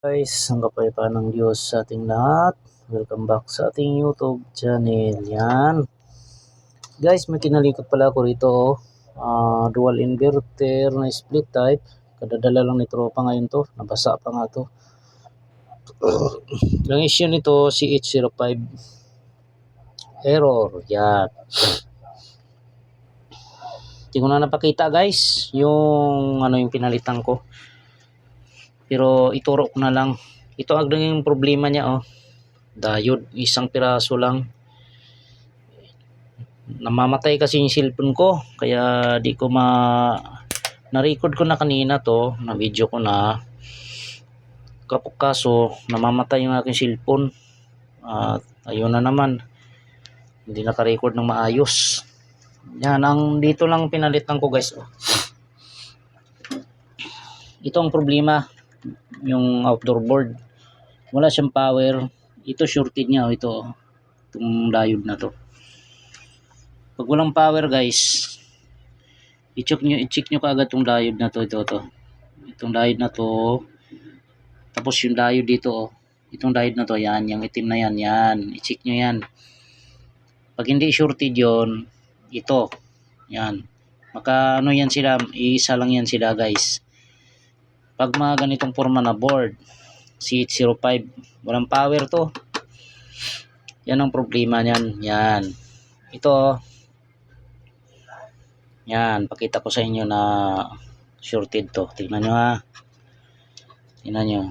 Guys, ang kapayapaan ng Diyos sa ating lahat. Welcome back sa ating YouTube channel. Yan. Guys, may kinalikot pala ako rito. Ah, dual inverter na split type. Kadadala lang ni tropa ngayon to. Nabasa pa nga to. Ang issue nito, CH05 error. Yan. Hindi ko na napakita guys yung ano yung pinalitan ko. Pero ituro ko na lang. Ito ang naging problema niya oh. Diode, isang piraso lang. Namamatay kasi yung cellphone ko. Kaya di ko ma... Na-record ko na kanina to. Na-video ko na. Kapag kaso, namamatay yung aking cellphone. At ayun na naman. Hindi naka-record ng maayos. Yan, ang dito lang pinalitan ko guys. Oh. Ito ang problema yung outdoor board. Wala siyang power. Ito shorted niya. Ito. Itong diode na to. Pag walang power guys, i-check nyo, i-check nyo kaagad itong diode na to. Ito, to. Itong diode na to. Tapos yung diode dito. oh. Itong diode na to. Yan. Yung itim na yan. Yan. I-check nyo yan. Pag hindi shorted yon ito. Yan. Maka ano yan sila. Isa lang yan sila guys pag mga ganitong forma na board CH05 walang power to. Yan ang problema niyan. Yan. Ito oh. yan. Pakita ko sa inyo na shorted to. Tignan nyo ha. Tignan nyo.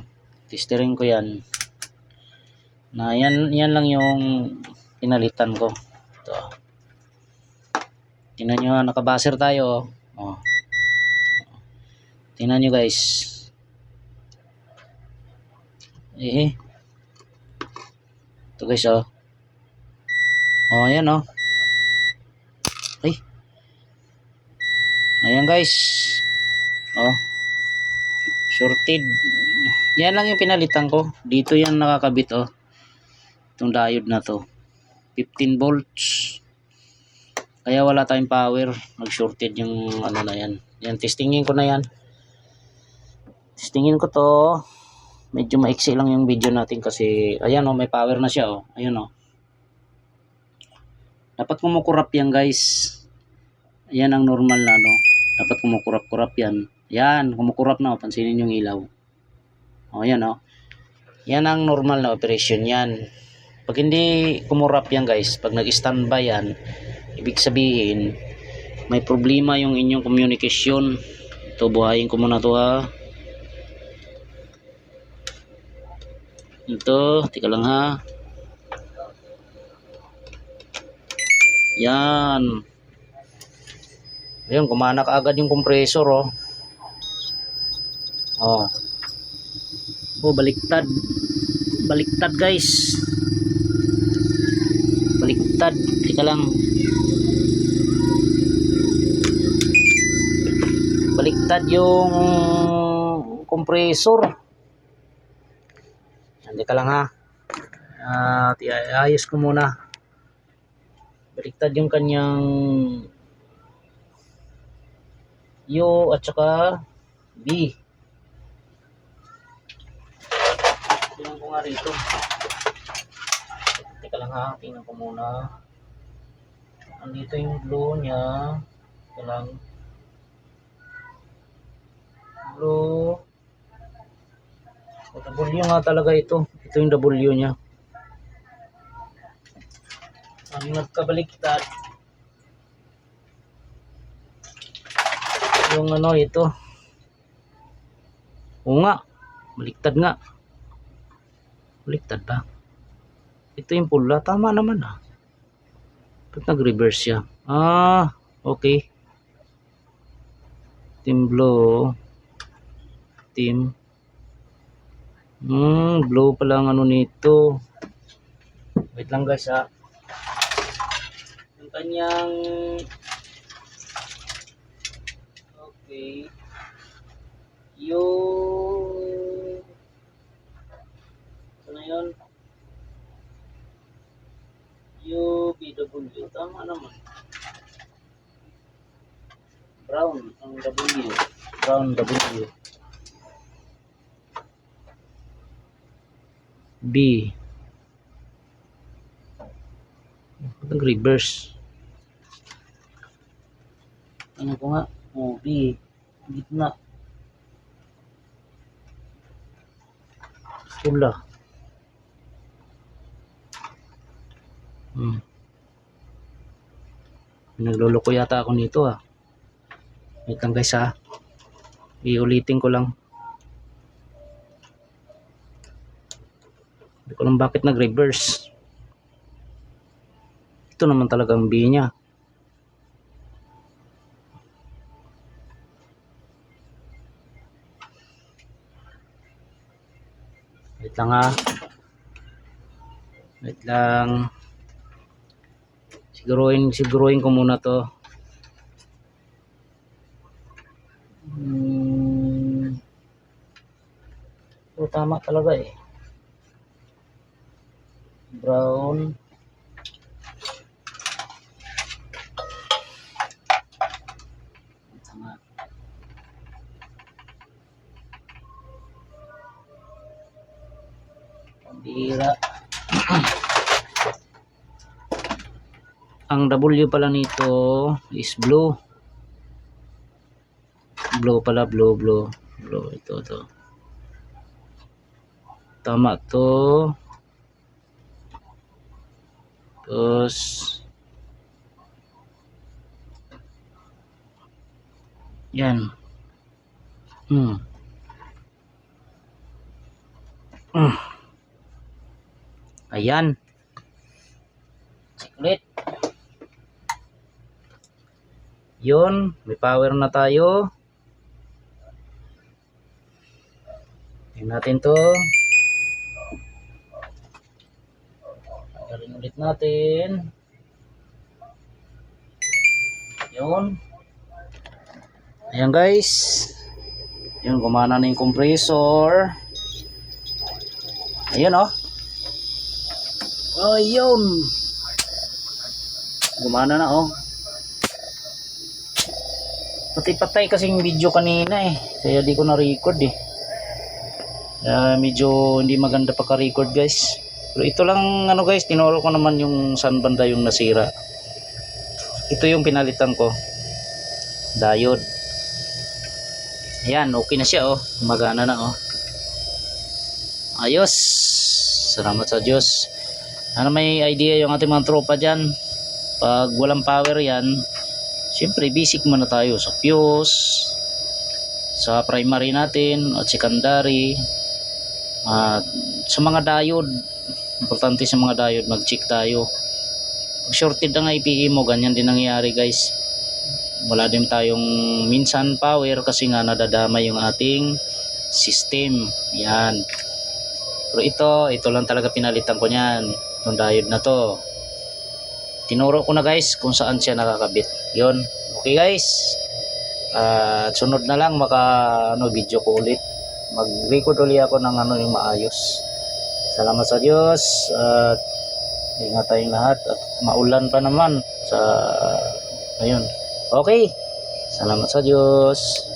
Testering ko yan. Na yan, yan lang yung pinalitan ko. Ito. Tignan nyo ha. Nakabaser tayo oh. tingnan nyo guys Eh. Ito guys oh. Oh, ayan oh. Ay. Ayan guys. Oh. Shorted. Yan lang yung pinalitan ko. Dito yan nakakabit oh. Itong diode na to. 15 volts. Kaya wala tayong power. Nag-shorted yung ano na yan. Yan, testingin ko na yan. Testingin ko to medyo maiksi lang yung video natin kasi ayan oh, may power na siya oh. Ayun oh. Dapat kumukurap yan guys. Ayan ang normal na no. Dapat kumukurap-kurap yan. Yan, kumukurap na oh. Pansinin yung ilaw. Oh, ayan oh. Yan ang normal na operation yan. Pag hindi kumurap yan guys, pag nag-standby yan, ibig sabihin may problema yung inyong communication. Ito, buhayin ko muna to ha. Ito, tika lang ha. Yan. Ayun, kumana ka agad yung compressor oh. Oh. Oh, baliktad. Baliktad guys. Baliktad. Tika lang. Baliktad yung compressor. Hindi ka lang ha. At iayos ko muna. Baliktad yung kanyang U at saka B. Tingnan ko nga rito. Teka lang ha. Tingnan ko muna. Andito yung blue niya. Teka lang. Blue. O, W nga talaga ito. Ito yung W niya. Ang nagkabaliktad. Yung ano ito. O nga. Baliktad nga. Baliktad ba? Ito yung pula. Tama naman ah. Ba't nag-reverse siya? Ah, okay. Team blue. Team Hmm, blue pa lang ano nito. Wait lang guys ha. Yung kanyang Okay. Yung Ano yun? UBW. Tama naman. Brown. Ang W. Brown W. B. Nag-reverse. Ano ko nga? O, B. Gitna. Pula. Hmm. Nagluloko yata ako nito ah. Wait lang guys ah. Iulitin ko lang. Hindi ko lang bakit nag-reverse. Ito naman talagang B niya. Wait lang ha. Wait lang. Siguruhin, siguruhin ko muna to. Hmm. Oh, tama talaga eh. Brown. Pambira. Ang W pala nito is blue. Blue pala, blue, blue. Blue, ito, ito. Tama to. Tapos, yan. Hmm. Hmm. Ayan. Check ulit. Yun, may power na tayo. Tingnan natin to. Ulit natin. Yun. Ayan guys. Yun, gumana na yung compressor. Ayun oh. Ayun. Gumana na oh. Pati patay kasing video kanina eh. Kaya di ko na-record eh. Kaya medyo hindi maganda pagka-record guys. Ito lang ano guys, tinuro ko naman yung saan banda yung nasira. Ito yung pinalitan ko. Diode. Ayan, okay na siya oh. Magana na oh. Ayos. Salamat sa Diyos. Ano may idea yung ating mga tropa dyan? Pag walang power yan, Siyempre, basic muna tayo sa fuse, sa primary natin at secondary. At sa mga diode, importante sa mga diode, mag-check tayo. Pag shorted ang IPE mo, ganyan din nangyayari guys. Wala din tayong minsan power kasi nga nadadamay yung ating system. Yan. Pero ito, ito lang talaga pinalitan ko niyan. Itong diode na to tinuro ko na guys kung saan siya nakakabit yon okay guys at sunod na lang maka ano video ko ulit mag record ulit ako ng ano yung maayos salamat sa Diyos at ingat tayong lahat at maulan pa naman sa ayun. Okay salamat sa Diyos